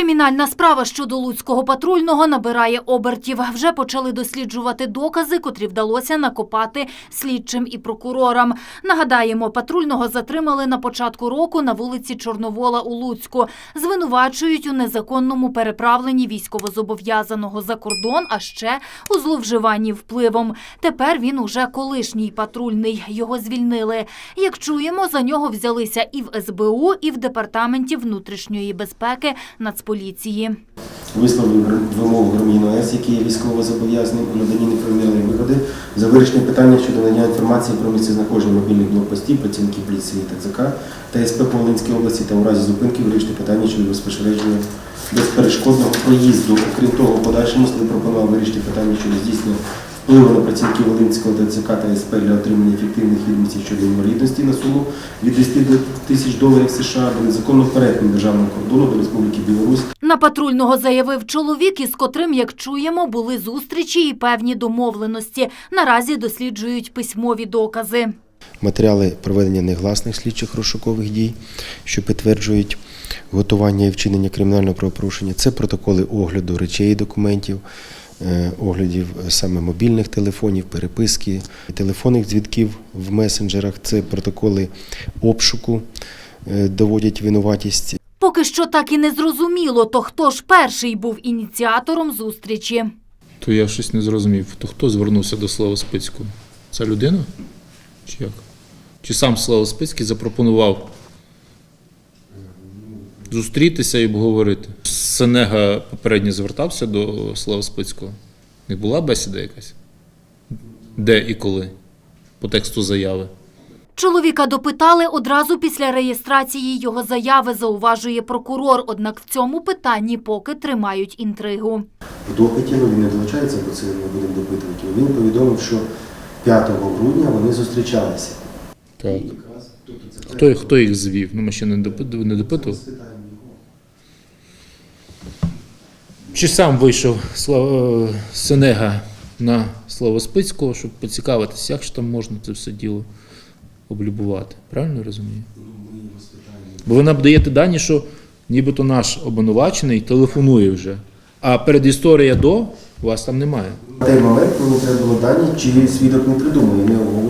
Кримінальна справа щодо луцького патрульного набирає обертів. Вже почали досліджувати докази, котрі вдалося накопати слідчим і прокурорам. Нагадаємо, патрульного затримали на початку року на вулиці Чорновола у Луцьку. Звинувачують у незаконному переправленні військовозобов'язаного за кордон, а ще у зловживанні впливом. Тепер він уже колишній патрульний. Його звільнили. Як чуємо, за нього взялися і в СБУ, і в департаменті внутрішньої безпеки Нацполіції. Висловив вимогу громадянина ОС, який є військово зобов'язаним у наданні неправомірної вигоди за вирішення питання щодо надання інформації про місцезнаходження мобільних блокпостів, працівників поліції ТЦК та СП по Волинській області та у разі зупинки вирішити питання щодо безпосереднього безперешкодного проїзду. Окрім того, в подальшому слід пропонував вирішити питання щодо здійснення впливу на працівників Волинського ТЦК та СП для отримання ефективних відомостей щодо інвалідності на суму від 10 тисяч доларів США до незаконного перетину державного кордону до Республіки Білорусь На патрульного заявив чоловік, із котрим, як чуємо, були зустрічі і певні домовленості. Наразі досліджують письмові докази. матеріали проведення негласних слідчих розшукових дій, що підтверджують готування і вчинення кримінального правопорушення. Це протоколи огляду речей і документів, оглядів саме мобільних телефонів, переписки, телефонних дзвінків в месенджерах. Це протоколи обшуку, е, доводять винуватість Поки що так і не зрозуміло, то хто ж перший був ініціатором зустрічі. То я щось не зрозумів. То хто звернувся до Слава Спицького? Це людина? Чи як? Чи сам Слава Спицький запропонував зустрітися і обговорити? Сенега попередньо звертався до Слава Спицького. Не була бесіда якась? Де і коли? По тексту заяви. Чоловіка допитали одразу після реєстрації його заяви, зауважує прокурор. Однак в цьому питанні поки тримають інтригу. В допиті, ну він не долучається, бо це ми будемо допитувати. Він повідомив, що 5 грудня вони зустрічалися. Так. Хто, хто їх звів? Ну, ми ще не допитували. Не допитували. Спитаємо його. Чи сам вийшов е, Сенега на Слава Спицького, щоб поцікавитися, як ж там можна це все діло облюбувати? Правильно розумію? Бо ви нам даєте дані, що нібито наш обвинувачений телефонує вже, а передісторія до вас там немає. На той момент мені треба було дані, чи свідок не придумує, не обговорює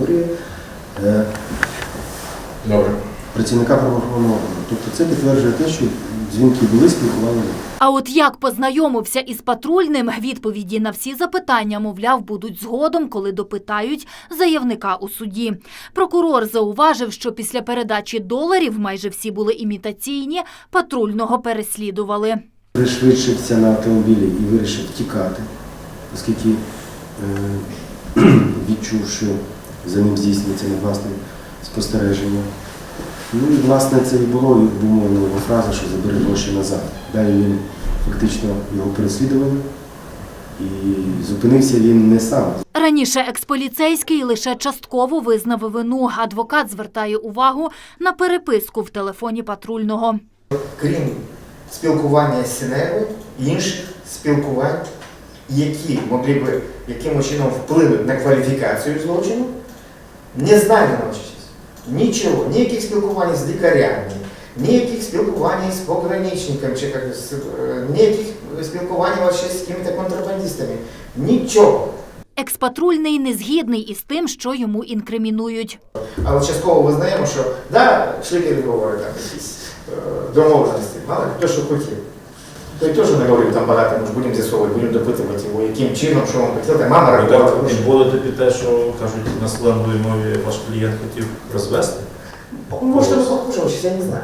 працівника правоохоронного органу. Тобто це підтверджує те, що дзвінки були, спілкування. А от як познайомився із патрульним, відповіді на всі запитання, мовляв, будуть згодом, коли допитають заявника у суді. Прокурор зауважив, що після передачі доларів майже всі були імітаційні, патрульного переслідували. Пришвидшився на автомобілі і вирішив тікати, оскільки е, відчув, що за ним здійснюється негласне спостереження. Ну і власне це і було обумовлена його фраза, що забери гроші назад. Далі він фактично його переслідували, і зупинився він не сам. Раніше експоліцейський лише частково визнав вину. Адвокат звертає увагу на переписку в телефоні патрульного. крім спілкування з Сінегою, інших спілкувань, які могли би якимось чином впливати на кваліфікацію злочину, не знайдено. Нічого, ніяких спілкувань з лікарями, ніяких спілкувань з пограничниками, чи як, е, ніяких спілкувань вообще з якими-то контрабандистами. Нічого. Експатрульний не згідний із тим, що йому інкримінують. Але частково визнаємо, що да, йшли переговори там якісь е, домовленості, мало хто що хотів. Той теж не говорив там багато, ми ж будемо з'ясовувати, будемо допитувати його, яким чином, що хотів, там мама Ви рахувала. гроші. було тобі те, що кажуть на сленговій мові ваш клієнт хотів розвести? Може, не похоже, я не знаю.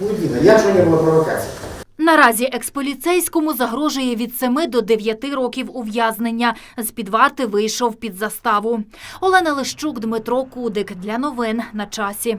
Не видно, я що не було провокації. Наразі експоліцейському загрожує від 7 до 9 років ув'язнення. З під варти вийшов під заставу. Олена Лищук, Дмитро Кудик. Для новин на часі.